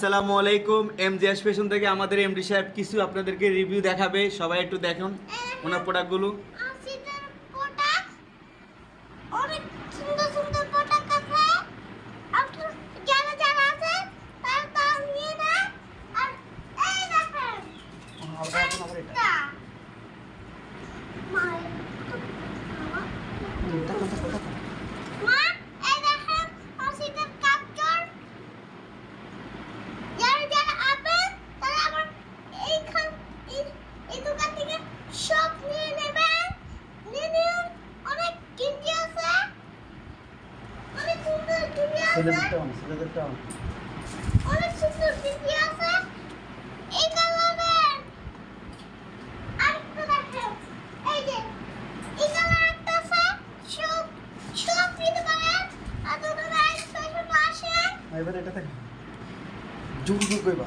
আসসালামু আলাইকুম MG fashion থেকে আমাদের এমডি সাহেব কিছু আপনাদেরকে রিভিউ দেখাবে সবাই একটু দেখুন ওনার প্রোডাক্টগুলো প্রোডাক্ট অনেক সুন্দর সুন্দর প্রোডাক্ট আছে আপনার যারা যারা আছে তারা তারা নিয়ে নেয় আর এই দেখেন একটা মা মা এই দেখেন আশিটার কাপড় যারা যারা আবেন তারা আবার এইখান এই এই দোকান থেকে সব নিয়ে নেবেন নিয়ে নিন অনেক কিনতে আছে অনেক সুন্দর কিনতে আছে অনেক সুন্দর দিদি আছে। এই কালারের আরেকটা দেখো এই যে এই কালার একটা আছে। সব সব নিতে পারেন আর দোকানে স্পেশাল আসে। এবার এটা দেখ। জুম জুম কইবা